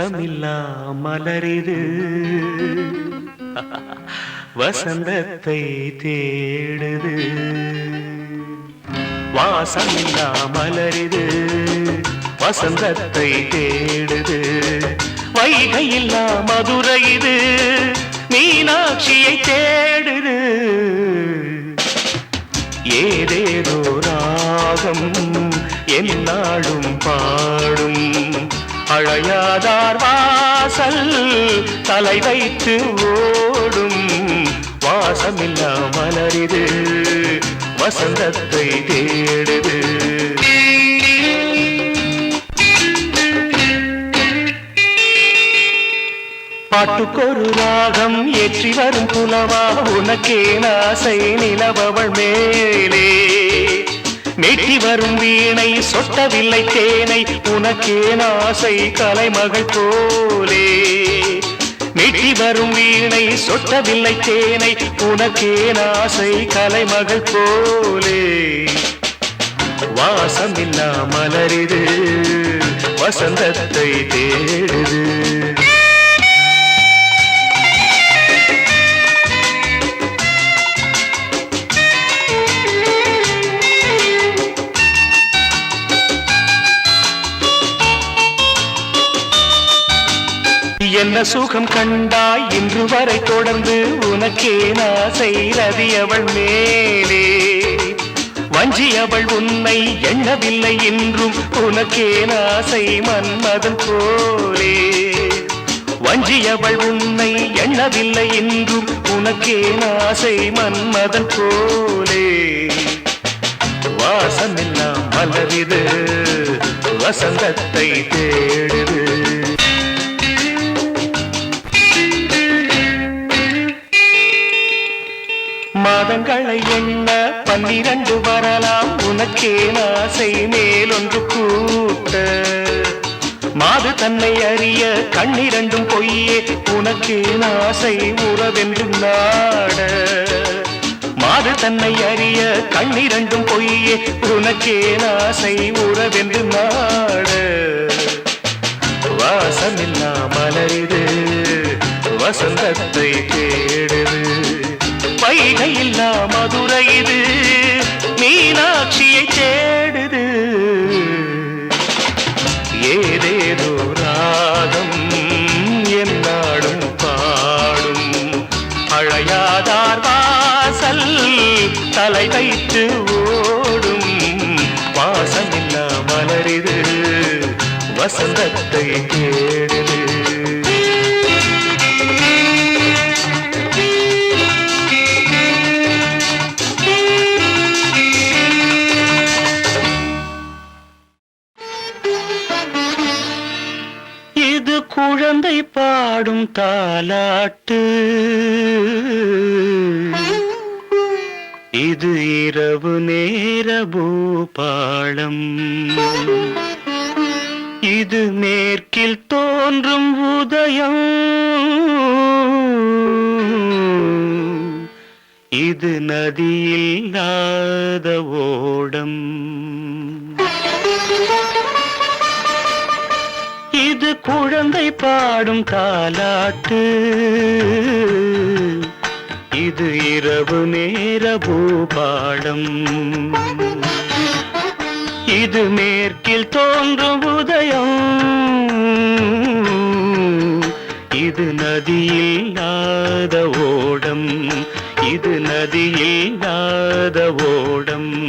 வசமில்லா மலரிது. வசந்தத்தை தேடுது. வாசமில்லா மலரிது. வசந்தத்தை தேடுது. வைகையில்லா மதுரை இது மீனாட்சியை தேடுது. ஏதேதோ ராகம் என்னாடும் பாடும். அழையாதார் வாசல் தலை வைத்து ஓடும் வாசமில்லா மலரிது வசந்தத்தை தேடுது. பாட்டுக்கொரு ராகம் ஏற்றி வரும் புலவா உனக்கே நாசை நிலவவள் மேலே. மீட்டி வரும் வீணை சொட்டவில்லை தேனை உனக்கேன் ஆசை கலைமகள் போலே. மீட்டி வரும் வீணை சொட்டவில்லை தேனை உனக்கேன் ஆசை கலைமகள் போலே. வாசமில்லா மலரிது வசந்தத்தை தேடுது. என்ன சுகம் கண்டாய்? இன்று வரை தொடர்ந்து உனக்கே நாசை ரதி அவள் மேலே? வஞ்சி அவள் உன்னை எண்ணவில்லை என்றும் உனக்கே நாசை மன்மதன் போலே. வஞ்சி அவள் உன்னை எண்ணவில்லை என்றும் உனக்கே நாசை மன்மதன் போலே. வாசமெல்லாம் மலரிது வசந்தத்தை தேடுது. மாதங்களை எண்ண பன்னிரண்டு வரலாம். உனக்கே நாசை மேலொன்று கூட்ட. மாது தன்னை அறிய கண்ணிரண்டும் பொய்யே உனக்கே நாசை உறவென்று நாட. மாது தன்னை அறிய கண்ணிரண்டும் பொய்யே உனக்கே நாசை உறவென்று நாட. வாசமில்லா மலரிது வசந்தத்தை தேடுது. வைகையில்லா மதுரை இது. மீனாட்சியை தேடுது. ஏதேதோ ராகம் என்னாடும் பாடும். அழையாதார் வாசல் தலை வைத்து ஓடும். வாசமில்லா மலரிது வசந்தத்தை தேடுது பாடும் தாலாட்டு. இது இரவு நேர பூபாளம் இது மேற்கில் தோன்றும் உதயம். இது நதியில்லாத ஓடம். இது குழந்தை பாடும் தாலாட்டு இது இரவு நேர பூபாடம். இது மேற்கில் தோன்றும் உதயம். இது நதியில்லாத ஓடம். இது நதியில்லாத ஓடம்.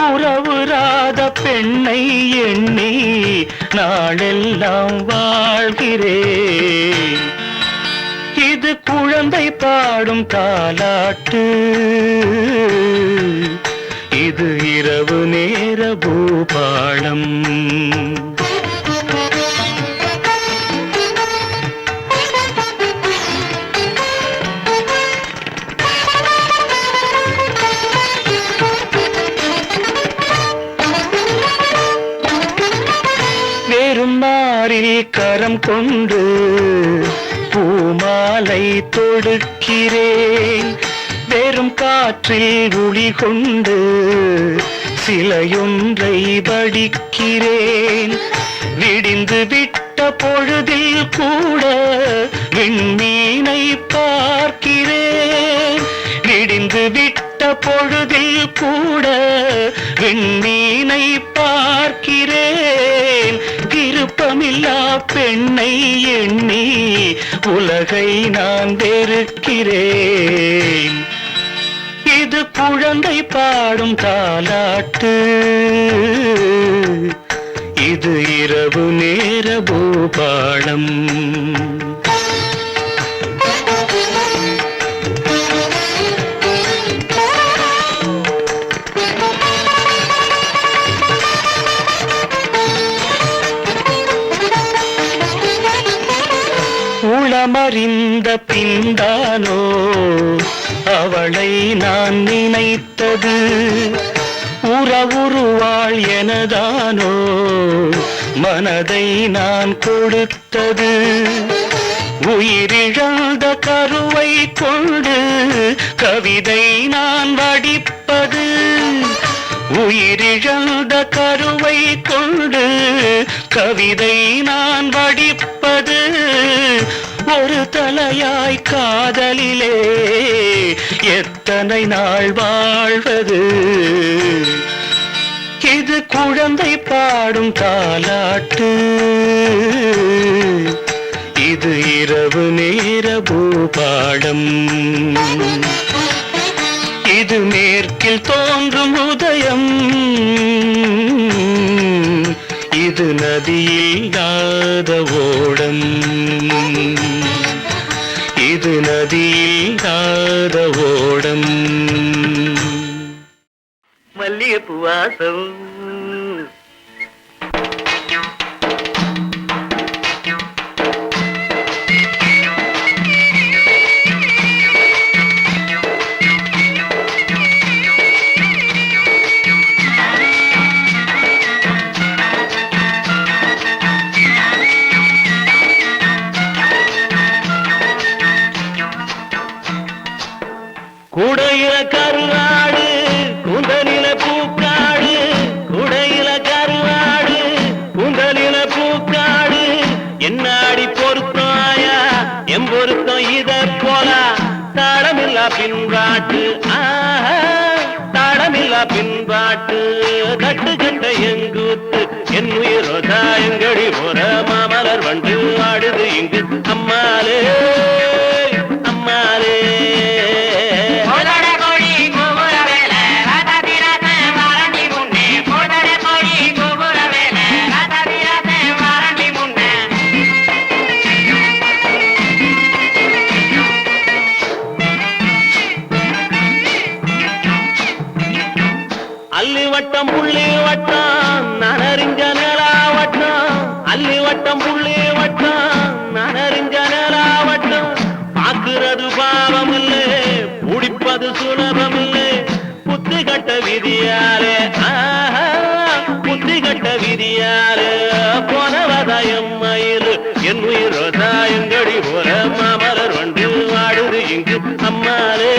உறவுராத பெண்ணை எண்ணி நாளெல்லாம் வாழ்கிறேன். இது குழந்தை பாடும் தாலாட்டு. இது இரவு நேர பூபாளம். கரம் கொண்டு பூமாலை தொடுக்கிறேன். வெறும் காற்றில் ஒளி கொண்டு சிலையொன்றை படிக்கிறேன் விடிந்து விட்ட பொழுதில் கூட விண்மீனை பார்க்கிறேன். விடிந்து விட்ட பொழுதில் கூட விண்மீனை பார்க்கிறேன். விருப்பமில்லா பெண்ணை எண்ணி உலகை நான் வெறுக்கிறேன். இது குழந்தை பாடும் தாலாட்டு. இது இரவு நேர பூபாளம். உளமறிந்த பின்தானோ அவளை நான் நினைத்தது உறவுருவாள் எனதானோ மனதை நான் கொடுத்தது உயிரிழந்த கருவை கொண்டு கவிதை நான் வடிப்பது உயிரிழந்த கருவை கொண்டு கவிதை நான் வடிப்பது ஒரு தலையாய் காதலிலே எத்தனை நாள் வாழ்வது? இது குழந்தை பாடும் தாலாட்டு. இது இரவு நேர பூபாடம். இது மேற்கில் தோன்றும் உதயம். இது நதியில்லாத ஓடம் இது நதியில்லாத ஓடம் மல்லிகைப்பூ வாசம் குடையில உயிரோதா எங்கடி போற மாமலர் வண்டு ஆடுது இங்கு. அம்மாலே அம்மாலே அல்லி வட்டம் புள்ளி வட்டம் நனறிஞ்ச நிலா வட்டம் அல்லி வட்டம் புள்ளி வட்டம் நனறிஞ்ச நிலா வட்டம். பாக்குறது பாவம் இல்லை பிடிப்பது சுலபம் இல்லை புத்தி கட்ட விதியாலே புத்தி கட்ட விதியாலே. போனவதாயம் மயிறு என் உயிரோ தாயங்கடி போல மாமலர் வண்டு வாடுது இங்கு அம்மாலே.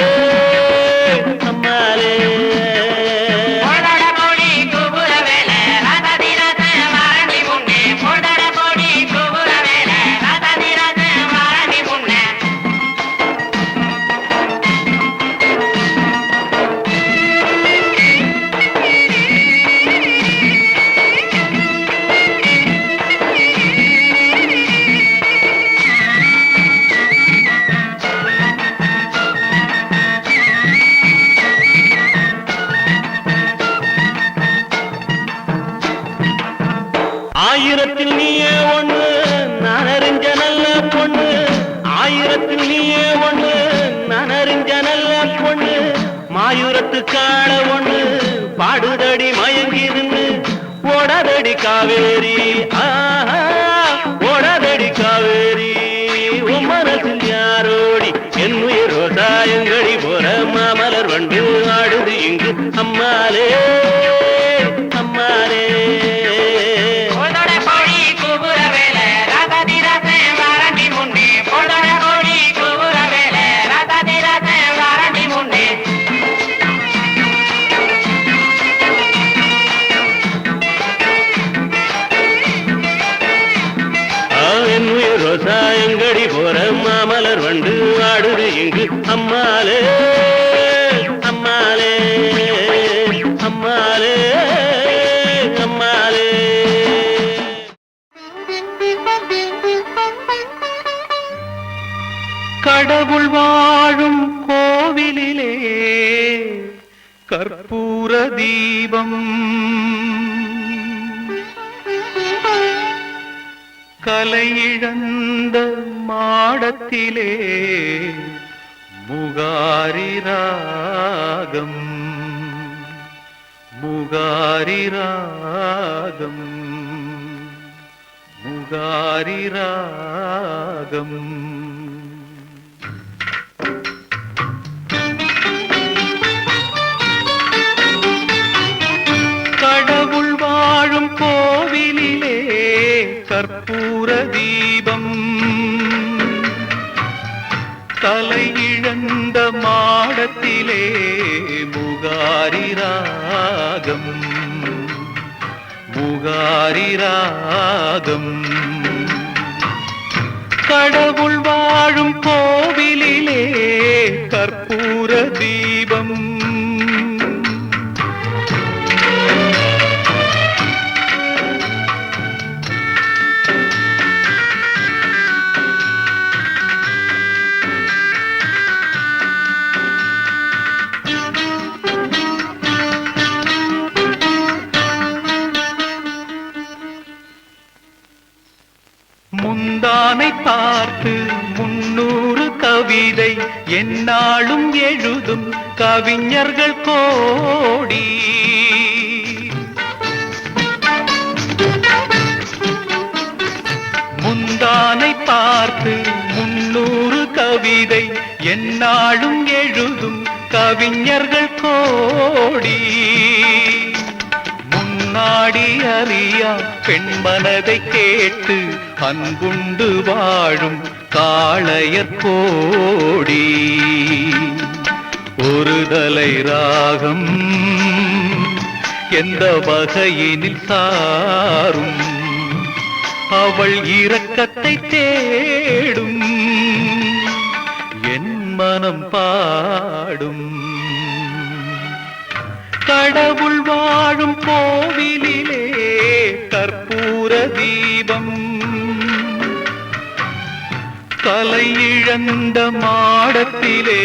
கலையிழந்த மாடத்திலே முகாரி ராகம் முகாரி ராகம் முகாரி ராகம். கற்பூர தீபம். தலையிழந்த மாடத்திலே புகாரி ராகம். புகாரி ராகம். கடவுள் என்னாலும் எழுதும் கவிஞர்கள் கோடி. முந்தானை பார்த்து முன்னூறு கவிதை என்னாலும் எழுதும் கவிஞர்கள் கோடி. முன்னாடி அறியா பெண் மனதை கேட்டு அன்புண்டு வாழும் காளையர் கோடி ஒரு தலை ராகம் எந்த வகையினில் சாரும்? அவள் இரக்கத்தை தேடும் என் மனம் பாடும். கடவுள் வாழும் கோவிலிலே கற்பூர தீபம் கலை இழந்த மாடத்திலே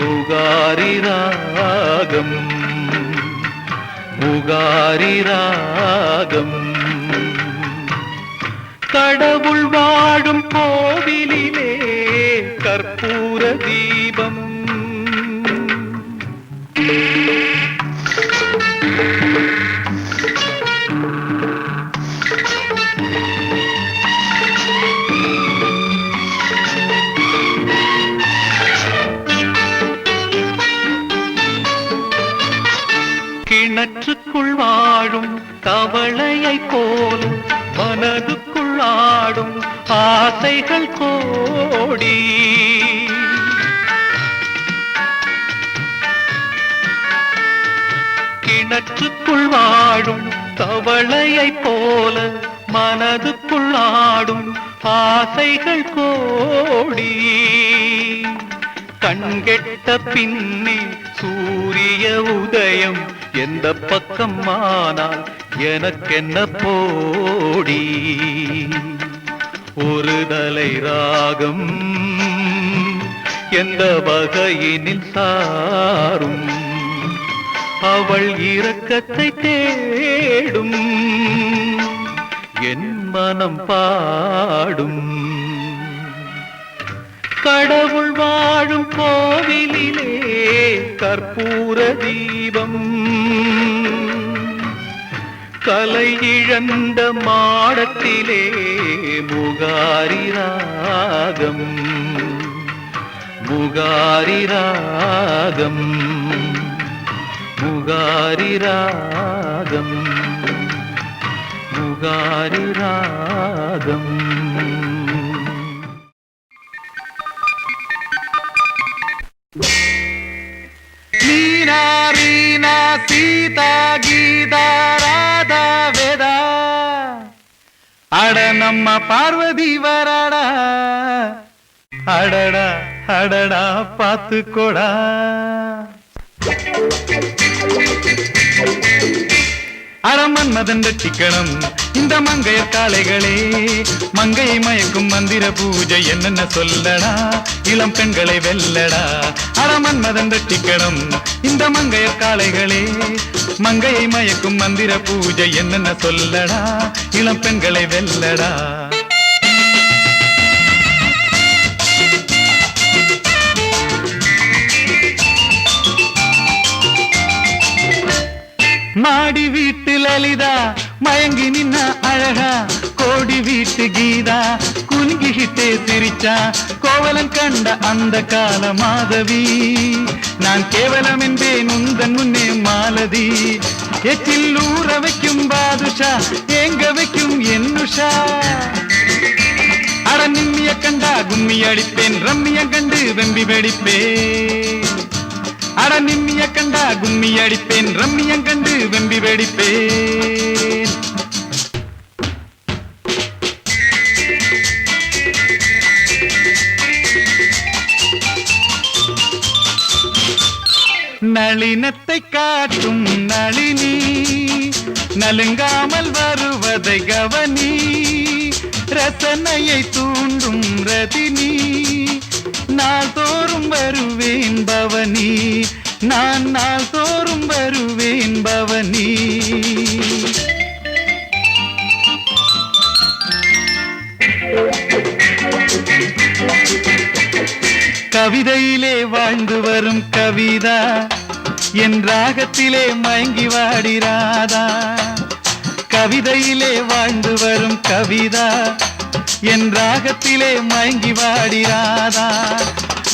புகாரி ராகம் புகாரி ராகம் கடவுள் வாழும் கோவிலிலே கற்பூர தீபம் மனதுக்குள் வாழும் கவலையை போலும் மனதுக்குள் ஆடும் ஆசைகள் கோடி. கிணற்றுக்குள் வாழும் கவலையை போல மனதுக்குள் ஆடும் ஆசைகள் கோடி. கண்கெட்ட பின்னே சூரிய உதயம் எந்த பக்கம் ஆனால் எனக்கென்ன போடி? ஒரு தலை ராகம் எந்த வகையினில் சாரும்? அவள் இரக்கத்தை தேடும் என் மனம் பாடும். கடவுள் வாழும் கோவிலிலே கற்பூர தீபம் கலை இழந்த மாடத்திலே முகாரி ராகம். முகாரி ராகம். முகாரி ராகம். முகாரி ராகம். மாறினா சீதா கீதா ராதா வேதா அட நம்ம பார்வதி வராடா. அடடா அடடா பாத்துக்கோடா அறமன்மதன் ரட்சிக்கணும் இந்த மங்கையர் காளைகளே மங்கையை மயக்கும் மந்திர பூஜை என்னென்ன சொல்லடா? இளம் பெண்களை வெல்லடா? அறமன்மதன் ரட்சிக்கணும் இந்த மங்கையர் காளைகளே மங்கையை மயக்கும் மந்திர பூஜை என்னென்ன சொல்லடா? இளம் பெண்களை வெல்லடா? மாடி வீட்டு லலிதா மயங்கி நின்ன அழகா கோடி வீட்டு கீதா குலுங்கிக்கிட்டே சிரிச்சா கோவலன் கண்ட அந்த கால மாதவி. நான் கேவலம் என்பேன் உந்தன் முன்னே மாலதி. எச்சில் ஊற வைக்கும் பாதுஷா எங்க வைக்கும் என்னுஷா. அட நிம்மிய கண்டா கும்மி அடிப்பேன் ரம்மிய கண்டு வெம்பி வெடிப்பேன். அட நிம்மிய கண்டா கும்மி அடிப்பேன் ரம்மியம் கண்டு வெம்பி வெடிப்பேன். நளினத்தை காட்டும் நளினி நலுங்காமல் வருவதை கவனி ரசனையை தூண்டும் ரதினி நாள் தோறும் வருவேன் பவனி. நான் நாள் தோறும் வருவேன் பவனி. கவிதையிலே வாழ்ந்து வரும் கவிதா என் ராகத்திலே மயங்கி வாடிராதா கவிதையிலே வாழ்ந்து வரும் கவிதா என் ராகத்திலே மயங்கி வாடிராதா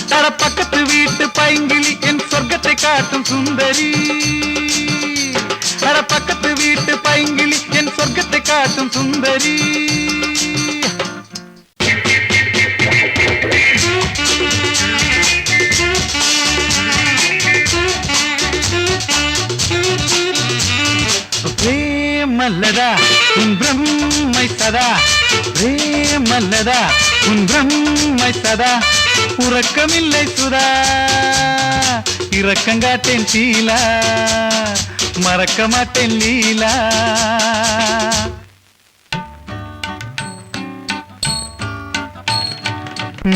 தர பக்கத்து வீட்டு பைங்கிலி என் சொர்க்கத்தை காட்டும் சுந்தரி. தர பக்கத்து வீட்டு பைங்கிலி என் சொர்க்கத்தை காட்டும் சுந்தரி. பிரம்மல்லதா உன் பிரம்மை சதா. பிரேமல்லதா உன் பிரம்மை சதா. உறக்கமில்லை சுதா இரக்கங்காட்டேன் சீலா மறக்க மாட்டேன் லீலா.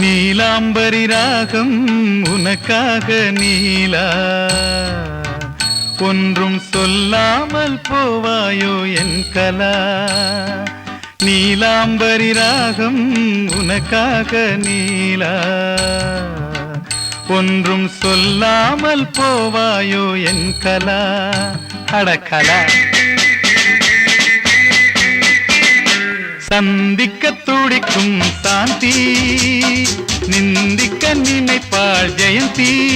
நீலாம்பரி ராகம் உனக்காக நீலா. ஒன்றும் சொல்லாமல் போவாயோ என் கலா? நீலாம்பரி ராகம் உனக்காக நீலா? ஒன்றும் சொல்லாமல் போவாயோ என் கலா? அடக்கலா சந்திக்க துடிக்கும் சாந்தி நிந்திக்க நினைப்பாள் ஜெயந்தி.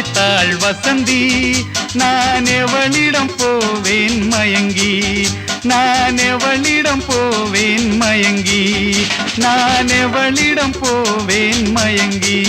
அழைத்தாள் வசந்தி நான் எவளிடம் போவேன் மயங்கி? நான் எவளிடம் போவேன் மயங்கி? நான் எவளிடம் போவேன் மயங்கி?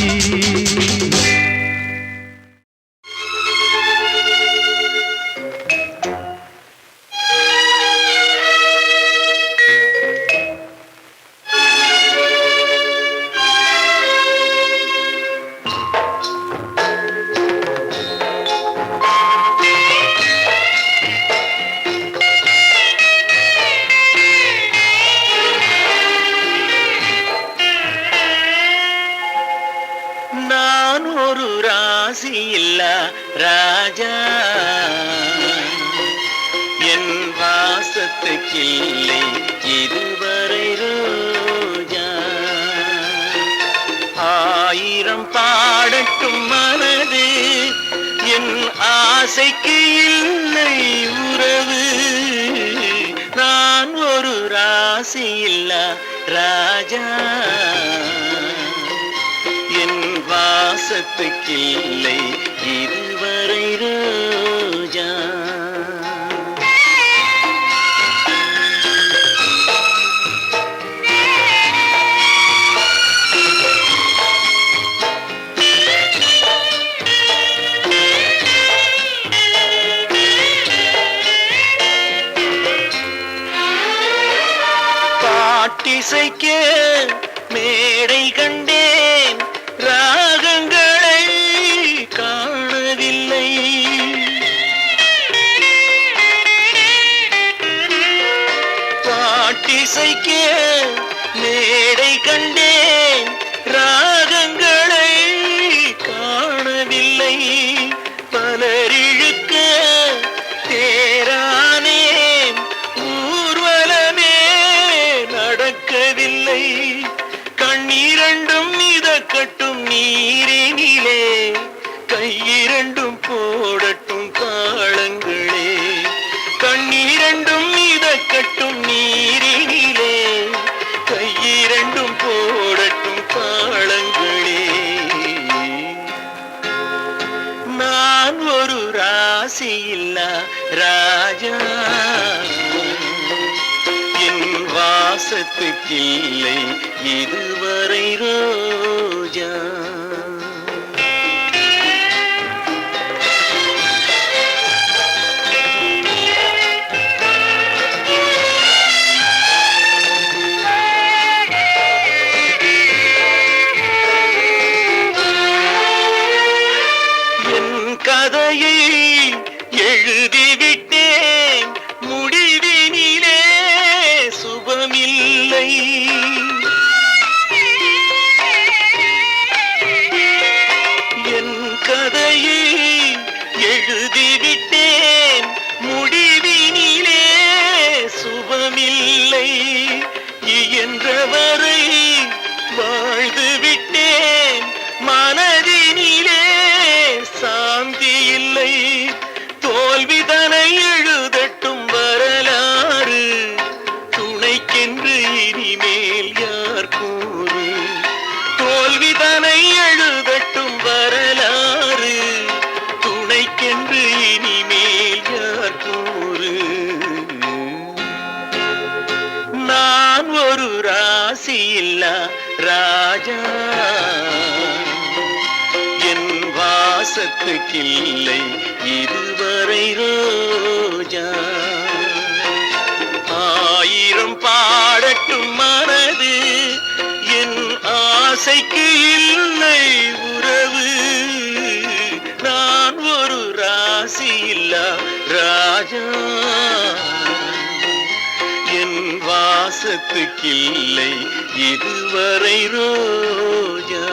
ஒரு ராசி இல்ல ராஜா. என் வாசத்துக்கு இல்லை இதுவரை ரோஜா. ஆயிரம் பாடட்டும் மனது என் ஆசைக்கு இல்லை உறவு. நான் ஒரு ராசி இல்ல ராஜா. வாசத்துக்கில்லை. இதுவரை ரோஜா மரத்துக்கில்லை இதுவரை ரோஜா. என் கதையை எழுதிவிட்டு ராஜா. என் வாசத்துக்கில்லை இதுவரை ரோஜா. ஆயிரம் பாடட்டும் மனது என் ஆசைக்கு இல்லை உறவு. நான் ஒரு ராசி இல்லா ராஜா. பாசத்துக்கில்லை இதுவரை ரோஜா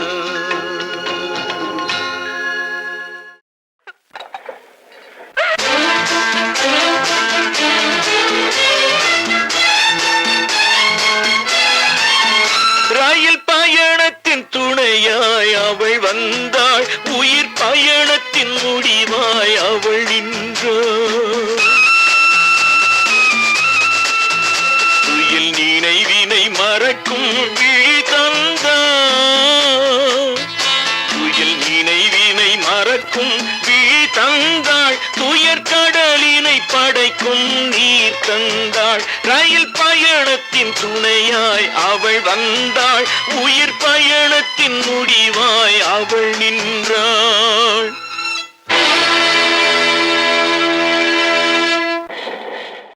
வந்தாள். உயிர் பயணத்தின் முடிவாய் அவள் நின்